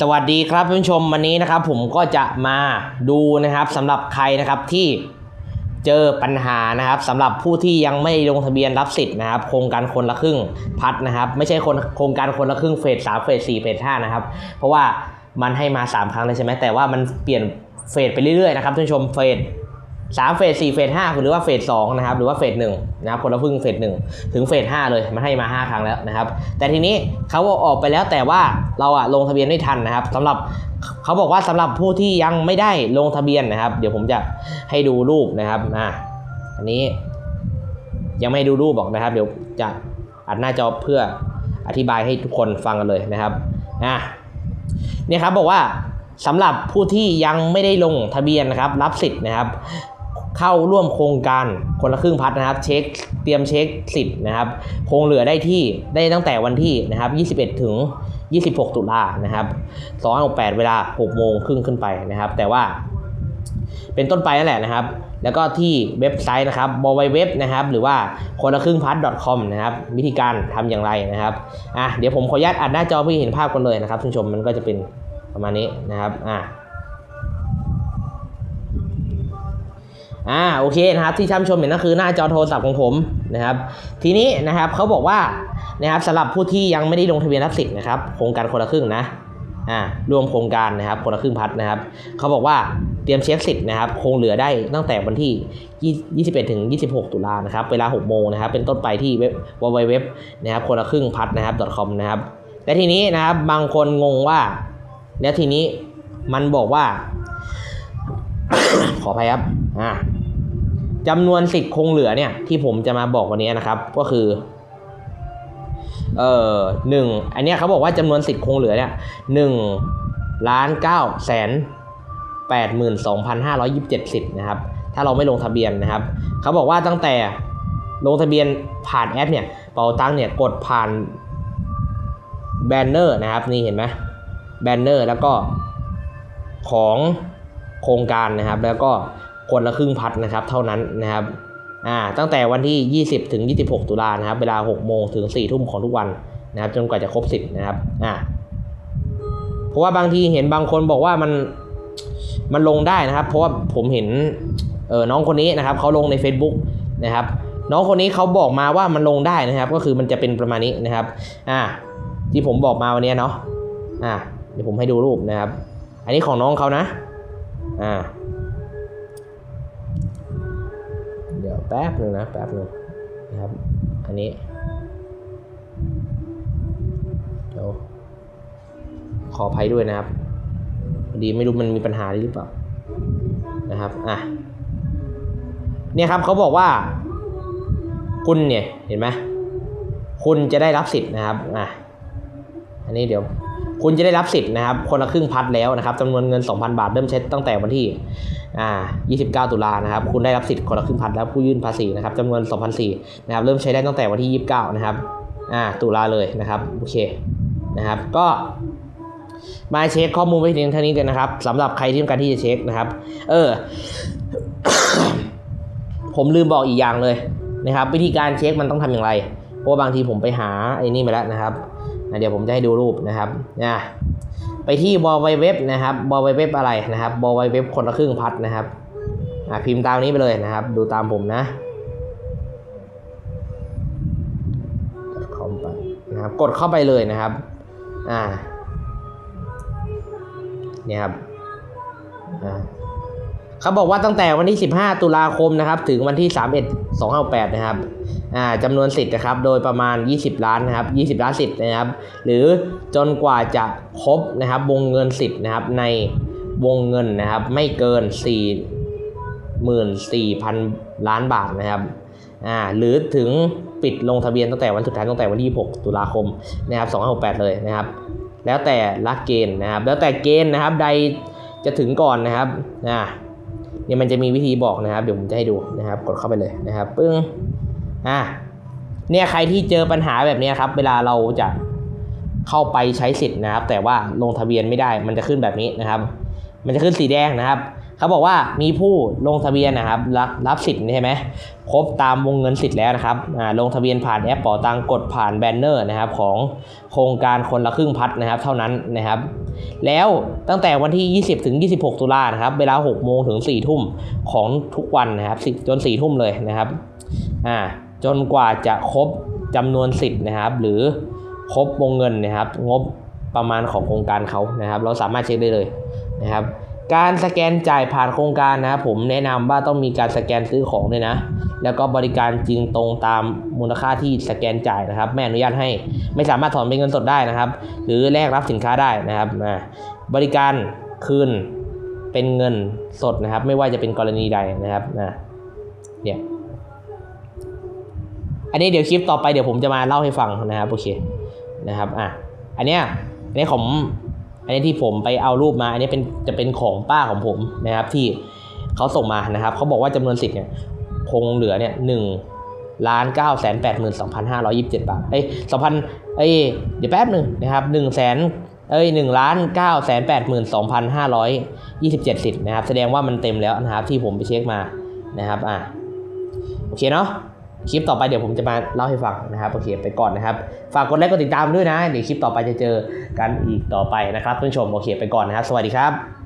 สวัสดีครับท่านผู้ชมวันนี้นะครับ ผมก็จะมาดูนะครับสำหรับใครนะครับที่เจอปัญหานะครับสำหรับผู้ที่ยังไม่ลงทะเบียนรับสิทธิ์นะครับ โครงการคนละครึ่งพัดนะครับ ไม่ใช่คนโครงการคนละครึ่งเฟสสามเฟสสี่เฟสห้านะครับ เพราะว่ามันให้มา 3 ครั้งเลยใช่ไหมแต่ว่ามันเปลี่ยนเฟสไปเรื่อยๆนะครับท่านผู้ชมเฟส สามเฟสสี่เฟสห้าหรือว่าเฟสสองนะครับหรือว่าเฟสหนึ่งนะครับคนละครึ่งเฟสหนึ่งถึงเฟสห้าเลยมันให้มา5ครั้งแล้วนะครับ แต่ทีนี้เขาออกไปแล้วแต่ว่าเราอะลงทะเบียนไม่ทันนะครับสำหรับเขาบอกว่าสำหรับผู้ที่ยังไม่ได้ลงทะเบียนนะครับ เดี๋ยวผมจะให้ดูรูปนะครับอ่าอันนี้ยังไม่ให้ดูรูปบอกนะครับ เดี๋ยวจะอัดหน้าจอเพื่ออธิบายให้ทุกคนฟังกันเลยนะครับอะเนี่ยครับบอกว่าสำหรับผู้ที่ยังไม่ได้ลงทะเบียนนะครับ รับสิทธิ์นะครับ เข้าร่วมโครงการคนละครึ่งพัดนะครับเช็คเตรียมเช็คสิทธิ์นะครับคงเหลือได้ที่ได้ตั้งแต่วันที่นะครับ 21 ถึง 26 ตุลานะครับ268 เวลา 6 โมงครึ่งขึ้นไปนะครับ แต่ว่าเป็นต้นไปนั่นแหละนะครับ แล้วก็ที่เว็บไซต์นะครับบอยเว็บนะครับ หรือว่าคนละครึ่งพัด .com นะครับ วิธีการทำอย่างไรนะครับ อะ เดี๋ยวผมขออนุญาตอัดหน้าจอเพื่อให้เห็นภาพกันเลยนะครับท่านผู้ชมมันก็จะเป็นประมาณนี้นะครับ อะ อ่าโอเคนะครับที่ท่านชมเห็นก็คือหน้าจอโทรศัพท์ของผมนะครับ ทีนี้นะครับเขาบอกว่านะครับสำหรับผู้ที่ยังไม่ได้ลงทะเบียนรับสิทธิ์นะครับโครงการคนละครึ่งนะอ่ารวมโครงการนะครับคนละครึ่งพัดนะครับเขาบอกว่าเตรียมเช็คสิทธิ์นะครับคงเหลือได้ตั้งแต่วันที่ 21 ถึง 26 ตุลานะครับเวลา 6 โมงนะครับเป็นต้นไปที่เว็บวเว็บนะครับคนละครึ่งพัดนะครับ .com นะครับและทีนี้นะครับบางคนงงว่า แล้วทีนี้มันบอกว่า ขออภัยครับอ่า จำนวนสิทธิ์คงเหลือเนี่ยที่ผมจะมาบอกวันนี้นะครับก็คือเอ่อหนึ่งอันนี้เขาบอกว่าจำนวนสิทธิ์คงเหลือเนี่ยหนึ่งล้านเก้าแสนแปดหมื่นสองพันห้าร้อยยิบเจ็ดสิทธิ์นะครับ ถ้าเราไม่ลงทะเบียนนะครับ เขาบอกว่าตั้งแต่ลงทะเบียนผ่านแอปเนี่ยเป๋าตังเนี่ยกดผ่านแบนเนอร์นะครับนี่เห็นไหมแบนเนอร์แล้วก็ของโครงการนะครับ แล้วก็ คนละครึ่งพัดนะครับเท่านั้นนะครับอ่าตั้งแต่วันที่ 20 ถึง 26 ตุลานะครับเวลา 6 โมงถึง 4 ทุ่มของทุกวันนะครับจนกว่าจะครบสิทธิ์นะครับอ่าเพราะว่าบางทีเห็นบางคนบอกว่ามันมันลงได้นะครับ เพราะว่าผมเห็นเออน้องคนนี้นะครับเขาลงใน Facebook นะครับ น้องคนนี้เขาบอกมาว่ามันลงได้นะครับ ก็คือมันจะเป็นประมาณนี้นะครับอ่าที่ผมบอกมาวันนี้เนาะอ่าเดี๋ยวผมให้ดูรูปนะครับ อันนี้ของน้องเขานะอ่า แป๊บหนึ่งนะแป๊บหนึ่งนะครับ อันนี้เดี๋ยวขออภัยด้วยนะครับพอดีไม่รู้มันมีปัญหาหรือเปล่านะครับอะเนี่ยครับเขาบอกว่า คุณเนี่ยเห็นไหมคุณจะได้รับสิทธิ์นะครับอะอันนี้เดี๋ยว คุณจะได้รับสิทธิ์นะครับคนละครึ่งพัดแล้วนะครับจำนวนเงิน 2,000 บาทเริ่มใช้ตั้งแต่วันที่อ่า29 ตุลานะครับคุณได้รับสิทธิ์คนละครึ่งพัดแล้วผู้ยื่นภาษีนะครับจำนวน2,004นะครับเริ่มใช้ได้ตั้งแต่วันที่ 29 นะครับอ่าตุลาเลยนะครับโอเคนะครับก็มาเช็คข้อมูลไว้เพียงเท่านี้กันนะครับสำหรับใครที่ต้องการที่จะเช็คนะครับเออผมลืมบอกอีกอย่างเลยนะครับ วิธีการเช็คมันต้องทำอย่างไร เพราะบางทีผมไปหาไอ้นี่มาแล้วนะครับ เดี๋ยวผมจะให้ดูรูปนะครับนะไปที่บอไวเว็บนะครับบอไวเว็บอะไรนะครับบอไวเว็บคนละครึ่งพัดนะครับอะพิมพ์ตามนี้ไปเลยนะครับ ดูตามผมนะ com ไปนะครับกดเข้าไปเลยนะครับอ่าเนี่ยครับอ่า เขาบอกว่าตั้งแต่วันที่ 15 ตุลาคมนะครับ ถึงวันที่ 31 258นะครับอ่าจำนวนสิทธิ์นะครับ โดยประมาณ 20 ล้านนะครับ 20 ล้านสิทธิ์นะครับ หรือจนกว่าจะครบนะครับ วงเงินสิทธิ์นะครับ ในวงเงินนะครับ ไม่เกิน 44,000 ล้านบาทนะครับอ่าหรือถึงปิดลงทะเบียนตั้งแต่วันสุดท้ายตั้งแต่วันที่ 6 ตุลาคมนะครับ2568 เลยนะครับ แล้วแต่ละเกณฑ์นะครับ แล้วแต่เกณฑ์นะครับ ใดจะถึงก่อนนะครับอ่า เนี่ยมันจะมีวิธีบอกนะครับ เดี๋ยวผมจะให้ดูนะครับ กดเข้าไปเลยนะครับปึ้งอะเนี่ยใครที่เจอปัญหาแบบนี้ครับ เวลาเราจะเข้าไปใช้สิทธิ์นะครับ แต่ว่าลงทะเบียนไม่ได้ มันจะขึ้นแบบนี้นะครับ มันจะขึ้นสีแดงนะครับเขาบอกว่ามีผู้ลงทะเบียนนะครับ รับรับสิทธิ์ใช่ไหมครบตามวงเงินสิทธิ์แล้วนะครับลงทะเบียนผ่านแอปเป๋าตังกดผ่านแบนเนอร์นะครับ ของโครงการคนละครึ่งพัดนะครับ เท่านั้นนะครับ แล้วตั้งแต่วันที่ 20 ถึง 26 ตุลานะครับ เวลา 6 โมงถึง 4 ทุ่มของทุกวันนะครับจน 4 ทุ่มเลยนะครับอ่าจนกว่าจะครบจำนวนสิทธิ์นะครับ หรือครบวงเงินนะครับ งบประมาณของโครงการเขานะครับ เราสามารถเช็คได้เลยนะครับ การสแกนจ่ายผ่านโครงการนะครับผมแนะนำว่าต้องมีการสแกนซื้อของด้วยนะ แล้วก็บริการจริงตรงตามมูลค่าที่สแกนจ่ายนะครับ ไม่อนุญาตให้ไม่สามารถถอนเป็นเงินสดได้นะครับ หรือแลกรับสินค้าได้นะครับอ่าบริการคืนเป็นเงินสดนะครับ ไม่ว่าจะเป็นกรณีใดนะครับนะเนี่ยอันนี้เดี๋ยวคลิปต่อไปเดี๋ยวผมจะมาเล่าให้ฟังนะครับโอเคนะครับอะอันเนี้ยอันนี้ผมอันนี้ที่ผมไปเอารูปมา อันนี้เป็นจะเป็นของป้าของผมนะครับที่เขาส่งมานะครับเขาบอกว่าจำนวนสิทธิ์เนี่ย คงเหลือเนี่ยหนึ่งล้านเก้าแสนแปดหมื่นสองพันห้าร้อยยี่สิบเจ็ดบาทเอ้ยสองพันเอ้ยเดี๋ยวแป๊บหนึ่งนะครับหนึ่งแสนเอ้ยหนึ่งล้านเก้าแสนแปดหมื่นสองพันห้าร้อยยี่สิบเจ็ดสิทธิ์นะครับ แสดงว่ามันเต็มแล้วนะครับที่ผมไปเช็คมานะครับอะโอเคเนาะคลิปต่อไปเดี๋ยวผมจะมาเล่าให้ฟังนะครับโอเคไปก่อนนะครับ ฝากกดไลค์กดติดตามด้วยนะ เดี๋ยวคลิปต่อไปจะเจอกันอีกต่อไปนะครับเพื่อนชมโอเคไปก่อนนะครับ สวัสดีครับ